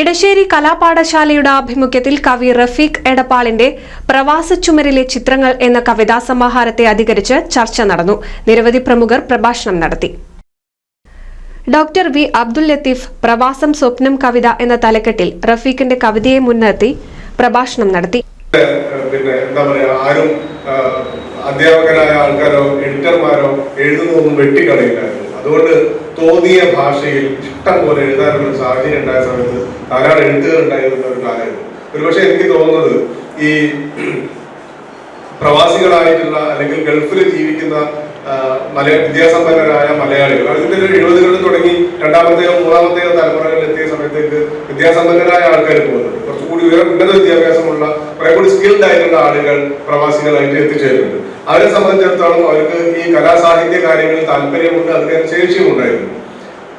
ഇടശ്ശേരി കലാപാഠശാലയുടെ ആഭിമുഖ്യത്തിൽ കവി റഫീഖ് എടപ്പാളിന്റെ പ്രവാസ ചുമരിലെ ചിത്രങ്ങൾ എന്ന കവിതാ സമാഹാരത്തെ അധികരിച്ച് ചർച്ച നടന്നു. നിരവധി പ്രമുഖർ പ്രഭാഷണം നടത്തി. ഡോക്ടർ വി അബ്ദുൽ ലത്തീഫ് പ്രവാസം സ്വപ്നം കവിത എന്ന തലക്കെട്ടിൽ റഫീഖിന്റെ കവിതയെ മുൻനിർത്തി പ്രഭാഷണം നടത്തി. പിന്നെ എന്താ പറയാ ആരും അധ്യാപകരായ ആൾക്കാരോ എഡിറ്റർമാരോ എഴുതുന്നൊന്നും വെട്ടിക്കളയില്ലായിരുന്നു. അതുകൊണ്ട് തോന്നിയ ഭാഷയിൽ ഇഷ്ടം പോലെ എഴുതാനുള്ള ഒരു സാഹചര്യം ഉണ്ടായ സമയത്ത് ധാരാളം എഴുത്തുകൾ ഉണ്ടായിരുന്ന ഒരു കാലമായിരുന്നു ഒരുപക്ഷെ എനിക്ക് തോന്നുന്നത് ഈ പ്രവാസികളായിട്ടുള്ള അല്ലെങ്കിൽ ഗൾഫിൽ ജീവിക്കുന്ന മലയ വിദ്യാസമ്പന്നരായ മലയാളികൾ. അതിന്റെ ഒരു എഴുപതുകളിൽ തുടങ്ങി രണ്ടാമത്തെയോ മൂന്നാമത്തെയോ തലമുറകളിൽ എത്തിയ സമയത്തേക്ക് വിദ്യാസമ്പന്നരായ ആൾക്കാർ പോകുന്നത് കുറച്ചുകൂടി ഉയർ ഉന്നത വിദ്യാഭ്യാസമുള്ള കുറെ കൂടി സ്കിൽഡ് ആയിട്ടുള്ള ആളുകൾ പ്രവാസികളായിട്ട് എത്തിച്ചേരുന്നുണ്ട്. അവരെ സംബന്ധിച്ചിടത്തോളം അവർക്ക് ഈ കലാസാഹിത്യ കാര്യങ്ങളിൽ താല്പര്യമുണ്ട് അതിന് ശേഷിയും ഉണ്ടായിരുന്നു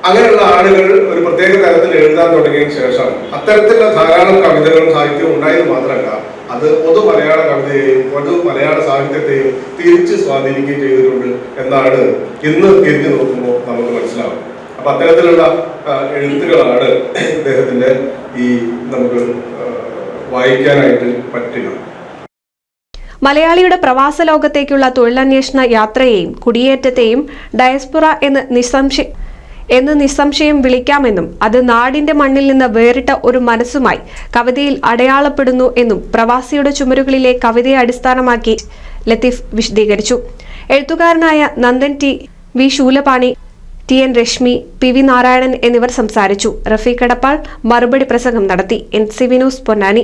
അങ്ങനെയുള്ള ആളുകൾ ഒരു പ്രത്യേക തരത്തിൽ എഴുതാൻ തുടങ്ങിയതിന് ശേഷം അത്തരത്തിലുള്ള ധാരാളം കവിതകളും സാഹിത്യവും ഉണ്ടായത് മാത്രമല്ല അത് പൊതു മലയാള കവിതയെയും പൊതു മലയാള സാഹിത്യത്തെയും തിരിച്ച് സ്വാധീനിക്കുകയും ചെയ്തിട്ടുണ്ട് എന്നാണ് ഇന്ന് തിരിഞ്ഞു നോക്കുമ്പോൾ നമുക്ക് മനസ്സിലാവും അപ്പൊ അത്തരത്തിലുള്ള എഴുത്തുകളാണ് അദ്ദേഹത്തിന്റെ ഈ നമുക്ക് വായിക്കാനായിട്ട് പറ്റുക. മലയാളിയുടെ പ്രവാസ ലോകത്തേക്കുള്ള തൊഴിലന്വേഷണ യാത്രയെയും കുടിയേറ്റത്തെയും ഡയസ്പുറ എന്ന് നിസ്സംശയ എന്ന് നിസ്സംശയം വിളിക്കാമെന്നും അത് നാടിന്റെ മണ്ണിൽ നിന്ന് വേറിട്ട ഒരു മനസ്സുമായി കവിതയിൽ അടയാളപ്പെടുന്നു എന്നും പ്രവാസിയുടെ ചുമരുകളിലെ കവിതയെ അടിസ്ഥാനമാക്കി ലത്തീഫ് വിശദീകരിച്ചു. എഴുത്തുകാരനായ Nandan T. V. Shoolapani T. N. Reshmi P. V. Narayanan എന്നിവർ സംസാരിച്ചു. റഫീഖ് എടപ്പാൾ മറുപടി പ്രസംഗം നടത്തി. എൻ. സി. വിനോസ് പൊന്നാനി.